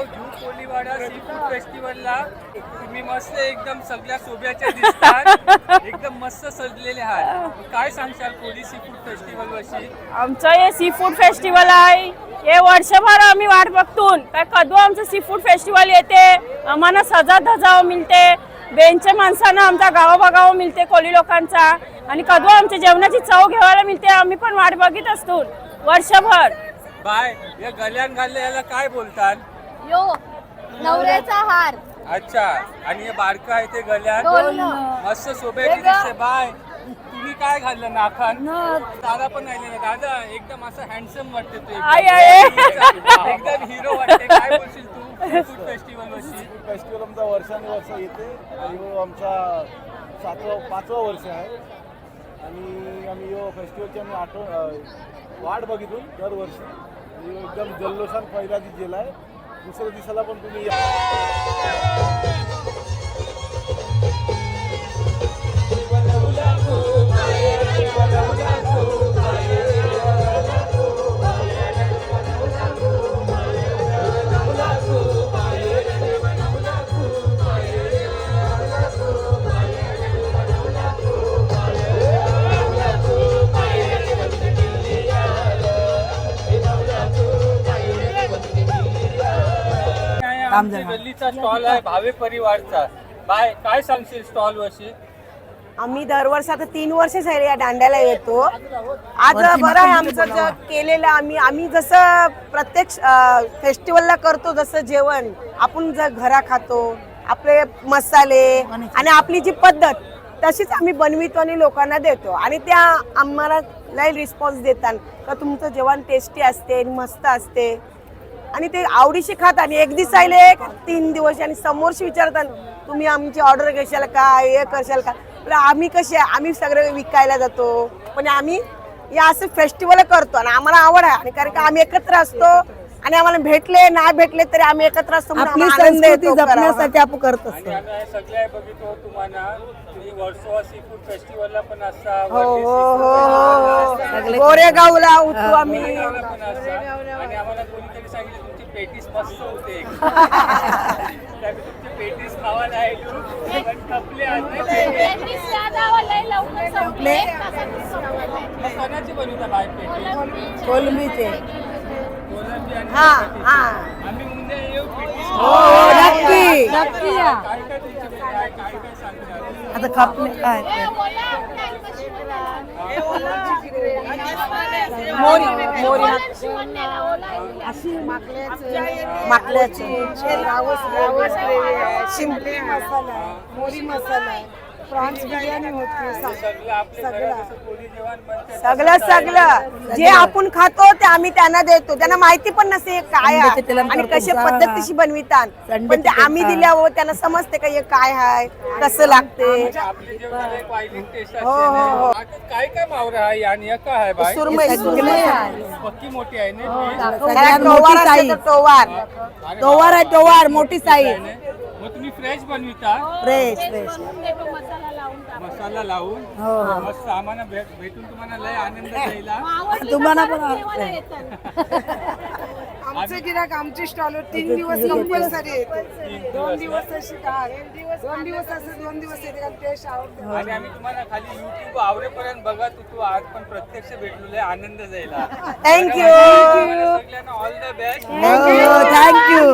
नाव झू Koliwada sea food फेस्टिवलला तुम्ही मस्त एकदम सगळ्या दिसतात. एकदम मस्त सजलेले आहात काय सांगशाल कोली सी फूड फेस्टिवल विषयी आमचं हे सी फूड फेस्टिवल आहे. हे वर्षभर आम्ही वाट बघतून. काय कधू आमचं सी फूड फेस्टिवल येते. आम्हाला सजा धजावं मिळते. बेंचच्या माणसांना आमच्या गावाभागावं मिळते कोळी लोकांचा. आणि कधू आमच्या जेवणाची चव घेवायला मिळते आम्ही पण वाट बघित असतो वर्षभर. बाय या गल्यान घालले याला काय बोलतात यो नवऱ्याचा हार. अच्छा आणि हे बारका आहे ते गल्यान डोलणं. मस्त शोभ्याची दिसते बाय. तुम्ही काय घाललं नाखान? दादा पण राहिले ना दादा एकदम असं हँडसम वाटते तू. एकदम. एकदम हिरो वाटते. काय बोलशील तू? फूड फेस्टिवल वर्षी फेस्टिवल आमचा वर्षानुवर्ष येते. आणि हो आमचा सातवा पाचवा वर्ष आहे. आणि आम्ही यो फेस्टिवलची आम्ही आठवण अ, वाट बघितून दरवर्षी. आणि एकदम जल्लोषान पहिला दिस गेलाय दुसऱ्या दिवसाला पण तुम्ही या आमच्या गल्लीचा स्टॉल आहे भावे परिवारचा. बाय काय सांगशील स्टॉल वर्षी आम्ही दरवर्षी आता तीन वर्ष झाले या दांड्याला येतो. आज बरं आहे आमचं जे केलेलं. आम्ही आम्ही जसं प्रत्येक फेस्टिवलला करतो जसं जेवण. आपण जर घरा खातो आपले मसाले आणि आपली जी पद्धत तशीच आम्ही बनवितो आणि लोकांना देतो. आणि त्या आम्हाला लय रिस्पॉन्स देतात. का तुमचं जेवण टेस्टी असते आणि मस्त असते. आणि ते आवडीशी खातात आणि एक दिवस आले तीन दिवस आणि समोरशी विचारतात तुम्ही आमची ऑर्डर घेशाल का? हे करशाल का? म्हटलं, आम्ही कसे आम्ही सगळे विकायला जातो. पण आम्ही या असं फेस्टिवल करतो आणि आम्हाला आवड आहे. आणि कारण का आम्ही एकत्र असतो आणि आम्हाला भेटले नाही भेटले तरी आम्ही एकत्र असतो आपली संस्कृती. जपण्यासाठी आपण करत असतो. आम्ही सगळ्या बघितो तुम्हाला तुम्ही वर्सोवा सी फूड फेस्टिवलला पण असता हो हो हो festival ला हो गोरेगावला होतो आम्ही. आणि आम्हाला सांगितलं तुमची पेटीस मस्त होते. त्यामुळे तुमचे पेटीस खावायला आलो पण कपले संपले. कोणाची बनवता बाय पेटी कोलंबीचे. कोलंबी आणि हा पेटीस. हा. आम्ही उद्या येऊ पेटीस हो नक्की नक्की. या. काय काय तुमच्याकडे काय काय आता कापले काय? मोरी मोरी. बोला. माकल्याची. शिंपले मसाला मोरी मसाला प्रॉन्स बिर्याणी होती सगळं सगळं. सगळं जे आपण खातो ते आम्ही त्यांना देतो. त्यांना माहिती पण नसते हे काय आहे. आणि. कशा हा. पद्धतीशी बनवितात. पण ते आम्ही हा. दिल्यावर त्यांना समजते का हे काय आहे कसं लागते. टेस्ट हो, हो, हो. ना. काय काय मावरा आहे आणि हे काय आहे बाय सुरमई सुरमई. पक्की मोठी आहे ना हो, टोवार. टोवार टोवार आहे टोवार मोठी साईज. फ्रेश बनविता? फ्रेश फ्रेश देतो, मसाला लावून लावून? हो. मस्त आम्हाला भेट- भेटून तुम्हाला लय आनंद द्यायला. तुम्हाला पण. आमचे गिराक आमचे स्टॉलवर तीन दिवस कंपल्सरी येते दोन दिवस. दिवस अशी काय दोन दिवस असं दोन दिवस येते कारण टेस्ट आवडते आणि आम्ही तुम्हाला खाली युट्यूब आवरेपर्यंत बघत होतो आज पण प्रत्यक्ष भेटलो लय आनंद द्यायला. थँक्यू सगळ्यांना ऑल द बेस्ट थँक्यू